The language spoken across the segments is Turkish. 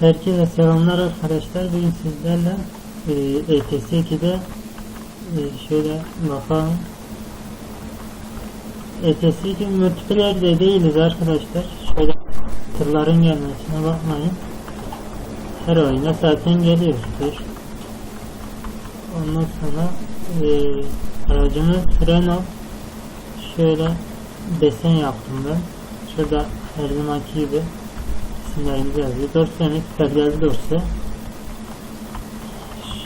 Herkese selamlar arkadaşlar. Bugün sizlerle e, ETS 2'de e, şöyle bakalım. ETS 2 multiplayer'de değiliz arkadaşlar. Şöyle tırların gelmesine bakmayın. Her oyuna zaten geliyordur. Ondan sonra e, aracımı Renault şöyle desen yaptım ben. Şurada her zamanki gibi isimlerimizi yazıyor. Dorse'nin belgeli dorse.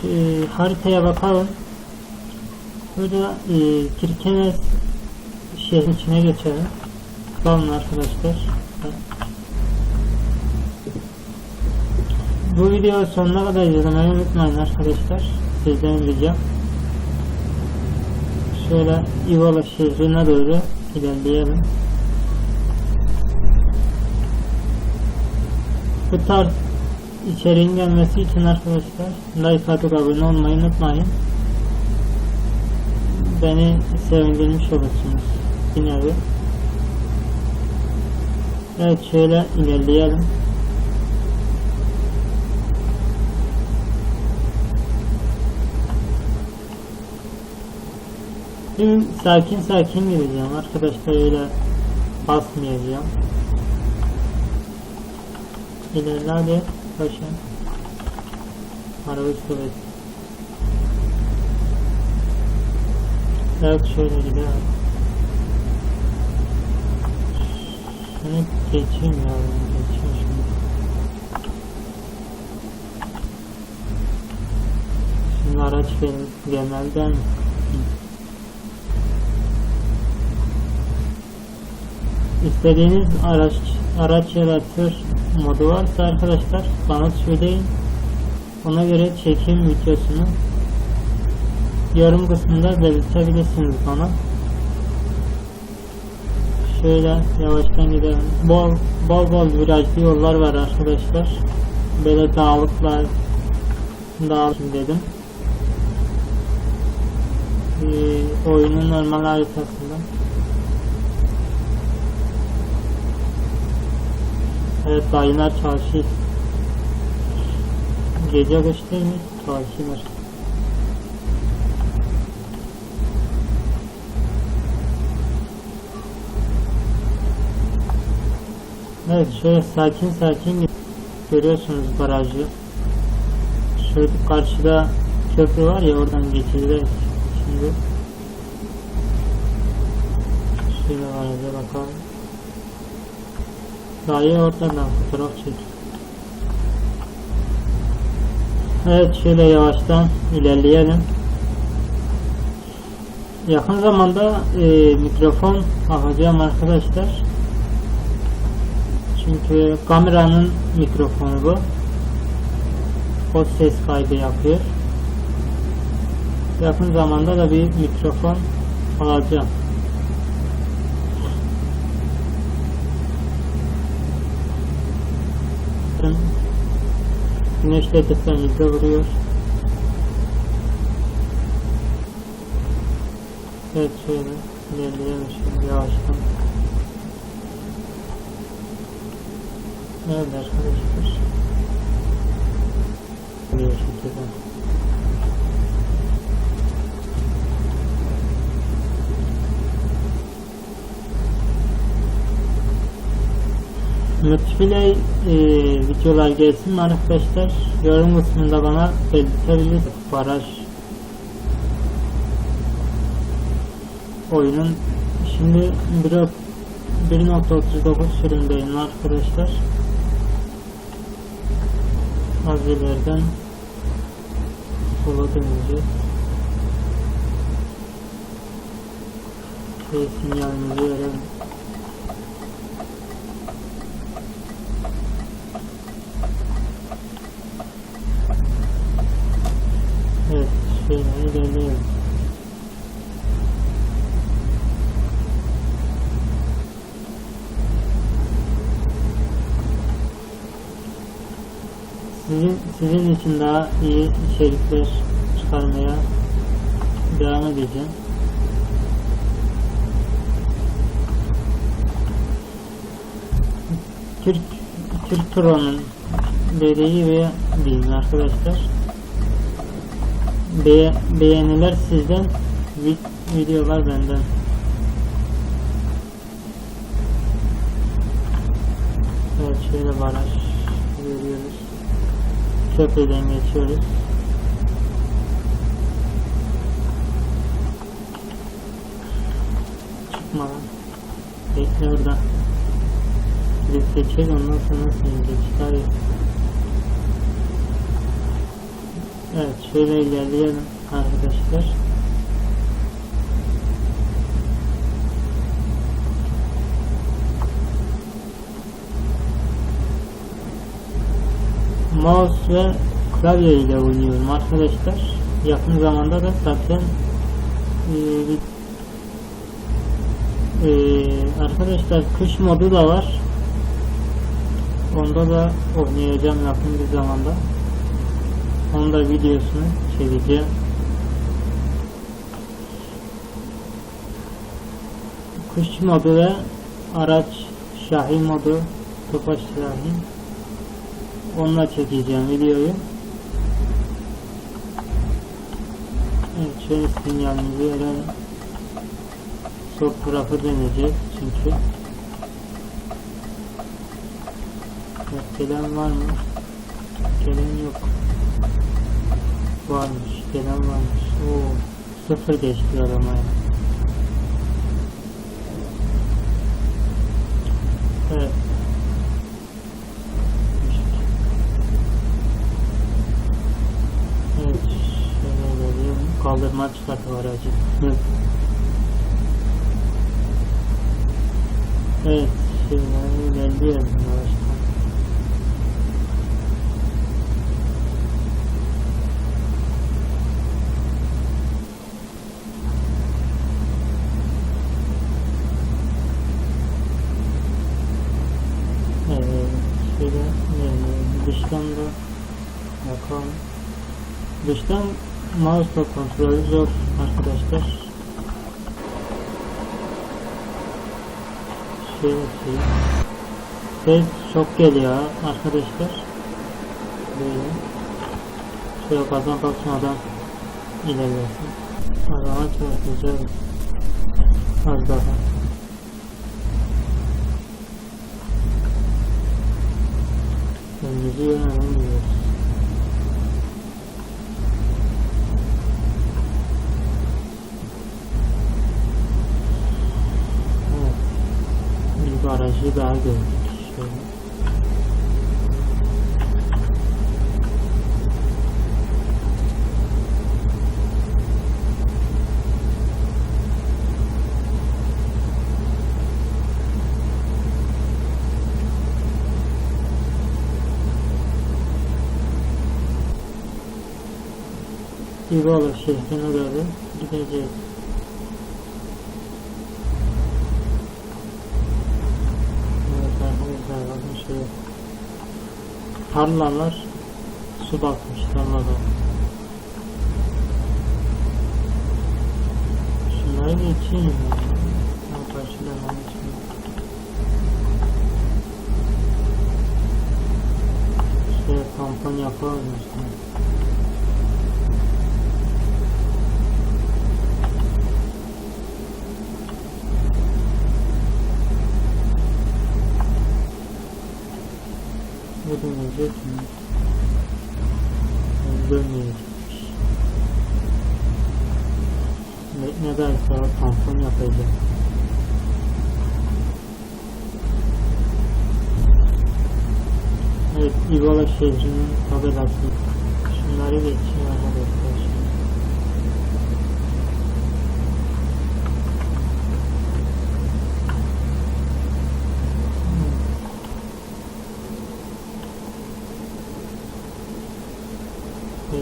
Şu haritaya bakalım. Burada e, Kirkenes şehrin içine geçelim. Bakalım arkadaşlar. Bu videoyu sonuna kadar izlemeyi unutmayın arkadaşlar. Sizden ricam. Şöyle Ivala şehrine doğru ilerleyelim. Bu tarz içeriğin gelmesi için arkadaşlar like atıp abone olmayı unutmayın. Beni sevindirmiş olursunuz. Bir nevi. Evet şöyle ilerleyelim. Şimdi sakin sakin gideceğim arkadaşlar öyle basmayacağım. Hadi koşun. Araba kuvvet. Evet şöyle gidelim. Şunu geçeyim ya geçeyim şunu. Şimdi araç gel genelden İstediğiniz araç araç ya da tır modu varsa arkadaşlar bana söyleyin. Ona göre çekim videosunu yorum kısmında belirtebilirsiniz bana. Şöyle yavaştan gidelim. Bol bol bol virajlı yollar var arkadaşlar. Böyle dağlıklar dağılım dedim. Ee, oyunun normal haritasında. Evet dayılar çarşı. Gece kış değil mi? Çarşılar. Evet şöyle sakin sakin görüyorsunuz barajı. Şöyle karşıda köprü var ya oradan geçeceğiz şimdi. Şöyle baraja bakalım. Dayı oradan fotoğraf çek. Evet şöyle yavaştan ilerleyelim. Yakın zamanda e, mikrofon alacağım arkadaşlar. Çünkü kameranın mikrofonu bu. O ses kaydı yapıyor. Yakın zamanda da bir mikrofon alacağım. Güneş de tepemizde vuruyor. Evet şöyle ilerleyelim şimdi yavaştan. Evet arkadaşlar. Bir şekilde. Multiplay e, videolar gelsin mi arkadaşlar? Yorum kısmında bana belirtebilir. Baraj oyunun şimdi 1.39 sürümdeyim arkadaşlar. Az ileriden sola döneceğiz. Şey sinyalimizi verelim. Şöyle ilerliyoruz. Sizin, sizin için daha iyi içerikler çıkarmaya devam edeceğim. Türk Türk Pro'nun BD'yi ve diyeyim arkadaşlar. Be beğeniler sizden, vi- videolar benden. Evet şöyle baraj görüyoruz. Köprüden geçiyoruz. Çıkma lan. Bekle orada. Gidip geçelim ondan sonra seni geç. Hayır. Evet şöyle ilerleyelim arkadaşlar. Mouse ve klavye ile oynuyorum arkadaşlar. Yakın zamanda da zaten eee, eee, arkadaşlar kış modu da var. Onda da oynayacağım yakın bir zamanda. Onun da videosunu çekeceğim. Kuş modu ve araç Şahin modu Topaş Şahin Onunla çekeceğim videoyu. Evet şöyle sinyalimizi verelim. Sol tarafı döneceğiz çünkü. Evet, gelen var mı? Gelen yok. Varmış, gelen varmış. Oo, sıfır geçti aramaya. Evet. Evet, şöyle geliyorum. Kaldırma çıkartı var acı. Hı. Evet, şimdi ilerliyorum yavaştan. Evet, şöyle e, dıştan da bakalım. Dıştan mouse'la kontrolü zor arkadaşlar. Şöyle şey. Ses çok geliyor arkadaşlar. Böyle. Şöyle gaza basmadan ilerlesin. Adama çarpacağız. Az daha. Önümüzü yönelemiyoruz. Evet. Barajı daha gördük. Şöyle. İvalı şehrine doğru gideceğiz. Evet arkadaşlar bakın şöyle. Tarlalar su basmış tarlada. Şunları geçeyim ya. Ha, karşıdan geçeyim. Şöyle kampanya yapalım işte. Ödemeyecek mi? Ödemeyecekmiş. Ne, ne derse o tampon yapacak. Evet, İbola şehrinin tabelası. Şunları geçiyor arkadaşlar.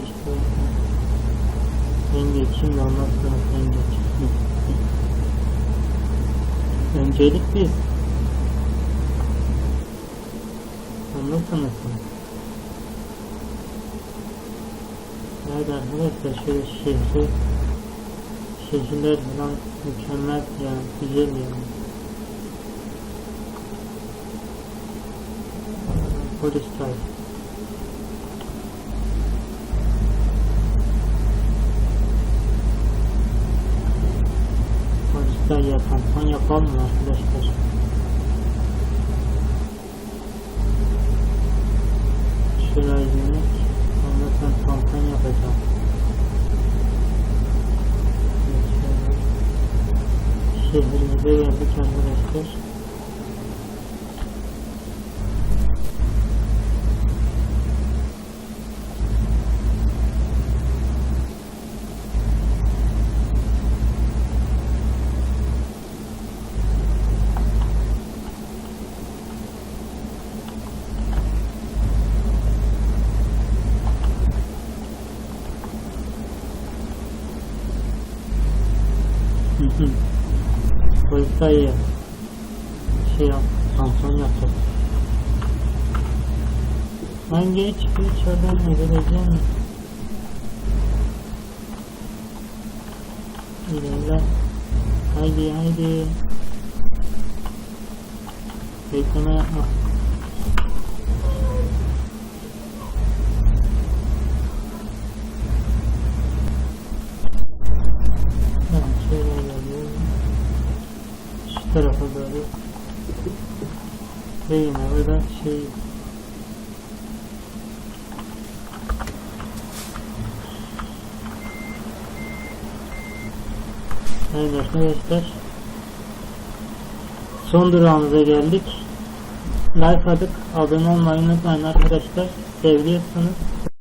İşte ondan sonra sen geç. Öncelik. Ondan sonra sen. Evet arkadaşlar şöyle şehri şehirler falan mükemmel yani güzel yani. Polis çay. Sayıya tampon yapalım mı arkadaşlar? Şuraya inmek. Ondan sonra tampon yapacağım. Şöyle. Şehrimize geldik arkadaşlar. Polis dayı şey yap, tampon yapacak. Lan geç, geç oradan ne vereceğim? İlerle. Haydi haydi. Bekleme yapma. Tarafa doğru. Ve yine burada şey Evet arkadaşlar. Son durağımıza geldik. Like atıp abone olmayı arkadaşlar. Seviyorsanız